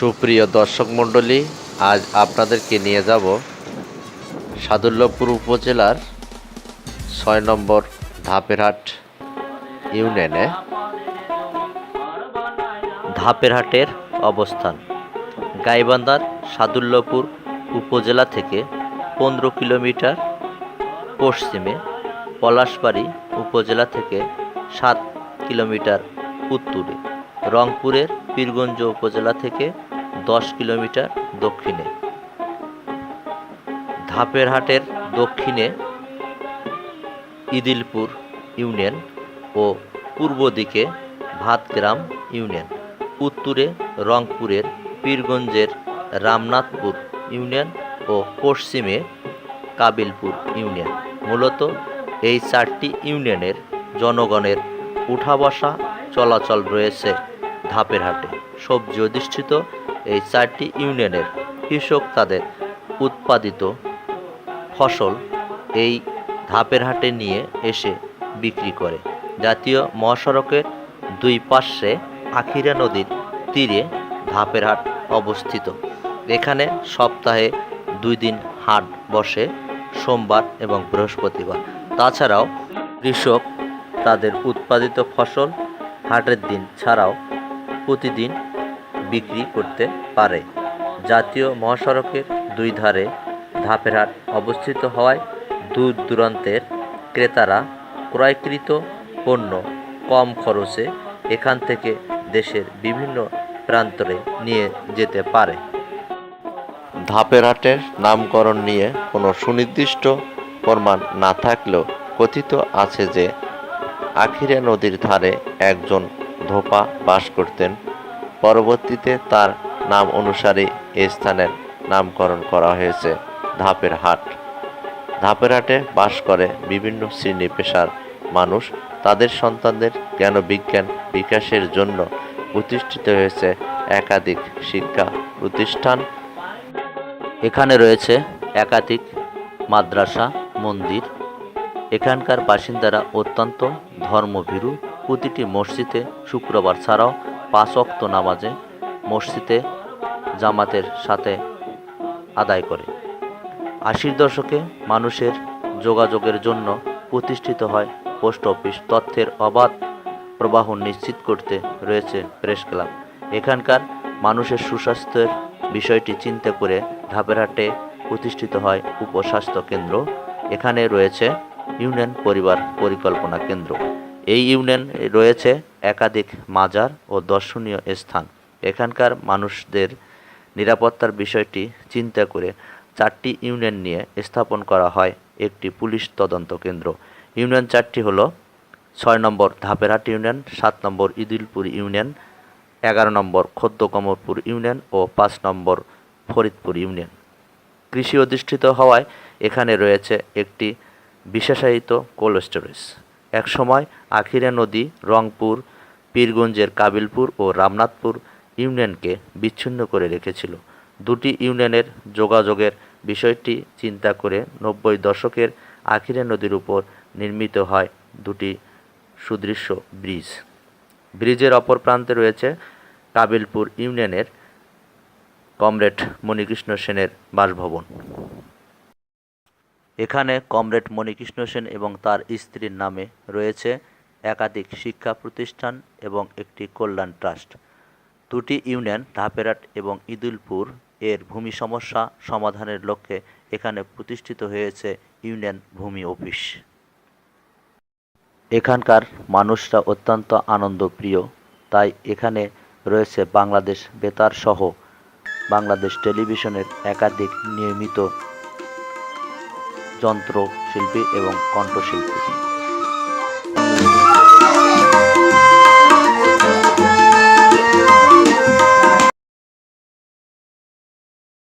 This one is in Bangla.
সুপ্রিয় দর্শক মণ্ডলী, আজ আপনাদেরকে নিয়ে যাব সাদুল্যপুর উপজেলার ছয় নম্বর ধাপেরহাট ইউনিয়নে। ধাপেরহাটের অবস্থান। গাইবান্ধার সাদুল্যপুর উপজেলা থেকে পনেরো কিলোমিটার পশ্চিমে পলাশবাড়ি উপজেলা থেকে সাত কিলোমিটার উত্তরে। রংপুরের পীরগঞ্জ উপজেলা থেকে দশ কিলোমিটার দক্ষিণে। ধাপেরহাটের দক্ষিণে ইদিলপুর ইউনিয়ন ও পূর্ব দিকে ভাতগ্রাম ইউনিয়ন। উত্তরে রংপুরের পীরগঞ্জের রামনাথপুর ইউনিয়ন ও পশ্চিমে কাবিলপুর ইউনিয়ন। মূলত এই চারটি ইউনিয়নের জনগণের উঠা বসা চলাচল রয়েছে ধাপের হাটে সবজি অধিষ্ঠিত এই চারটি ইউনিয়নের কৃষক তাদের উৎপাদিত ফসল এই ধাপের হাটে নিয়ে এসে বিক্রি করে। জাতীয় মহাসড়কের দুই পাশে আখিরা নদীর তীরে ধাপের হাট অবস্থিত। এখানে সপ্তাহে দুই দিন হাট বসে, সোমবার এবং বৃহস্পতিবার। তাছাড়াও কৃষক তাদের উৎপাদিত ফসল হাটের দিন ছাড়াও প্রতিদিন বিক্রি করতে পারে। জাতীয় মহাসড়কের দুই ধারে ধাপের হাট অবস্থিত হওয়ায় দূর দূরান্তের ক্রেতারা ক্রয়কৃত পণ্য কম খরচে এখান থেকে দেশের বিভিন্ন প্রান্তরে নিয়ে যেতে পারে। ধাপের হাটের নামকরণ নিয়ে কোনো সুনির্দিষ্ট প্রমাণ না থাকলেও কথিত আছে যে আখিরে নদীর ধারে একজন ধোপা বাস করতেন পরবর্তীতে তার নাম অনুসারে এই স্থানের নামকরণ করা হয়েছে, ধাপের হাট। ধাপের হাটে বাস করে বিভিন্ন শ্রেণি পেশার মানুষ। তাদের সন্তানদের জ্ঞান বিজ্ঞান বিকাশের জন্য প্রতিষ্ঠিত হয়েছে একাধিক শিক্ষা প্রতিষ্ঠান। এখানে রয়েছে একাধিক মাদ্রাসা, মন্দির। এখানকার বাসিন্দারা অত্যন্ত ধর্মভীরু। প্রতিটি মসজিদে শুক্রবার ছাড়াও পাঁচ অক্ত নামাজে মসজিদে জামাতের সাথে আদায় করে। আশির দশকে মানুষের যোগাযোগের জন্য প্রতিষ্ঠিত হয় পোস্ট অফিস। তথ্যের অবাধ প্রবাহ নিশ্চিত করতে রয়েছে প্রেস ক্লাব। এখানকার মানুষের সুস্বাস্থ্যের বিষয়টি চিন্তা করে ঢাবেরহাটে প্রতিষ্ঠিত হয় উপস্বাস্থ্য কেন্দ্র। এখানে রয়েছে ইউনিয়ন পরিবার পরিকল্পনা কেন্দ্র। এই ইউনিয়ন রয়েছে একাধিক মাজার ও দর্শনীয় স্থান। এখানকার মানুষদের নিরাপত্তার বিষয়টি চিন্তা করে চারটি ইউনিয়ন নিয়ে স্থাপন করা হয়। একটি পুলিশ তদন্ত কেন্দ্র। ইউনিয়ন চারটি হলো ছয় নম্বর ধাপেরহাট ইউনিয়ন, সাত নম্বর ইদিলপুর ইউনিয়ন, এগারো নম্বর খদ্দকমরপুর ইউনিয়ন ও পাঁচ নম্বর ফরিদপুর ইউনিয়ন। কৃষি অধিষ্ঠিত হওয়ায় এখানে রয়েছে একটি বিশেষায়িত কোল্ড স্টোরেজ একসময় আখিরা নদী রংপুর, পীরগঞ্জের কাবিলপুর ও রামনাথপুর ইউনিয়নকে বিচ্ছিন্ন করে রেখেছিল। দুটি ইউনিয়নের যোগাযোগের বিষয়টি চিন্তা করে নব্বই দশকের আখিরা নদীর উপর নির্মিত হয় দুটি সুদৃশ্য ব্রিজ। ব্রিজের অপর প্রান্তে রয়েছে কাবিলপুর ইউনিয়নের কমরেড মণিকৃষ্ণ সেনের বাসভবন। এখানে কমরেড মণিকৃষ্ণ সেন এবং তার স্ত্রীর নামে রয়েছে একাধিক শিক্ষা প্রতিষ্ঠান এবং একটি কল্যাণ ট্রাস্ট। দুটি ইউনিয়ন, ধাপেরহাট এবং ইদুলপুর, এর ভূমি সমস্যা সমাধানের লক্ষ্যে এখানে প্রতিষ্ঠিত হয়েছে ইউনিয়ন ভূমি অফিস। এখানকার মানুষরা অত্যন্ত আনন্দপ্রিয়, তাই এখানে রয়েছে বাংলাদেশ বেতার সহ বাংলাদেশ টেলিভিশনের একাধিক নিয়মিত যন্ত্রশিল্পী এবং কণ্ঠশিল্পী।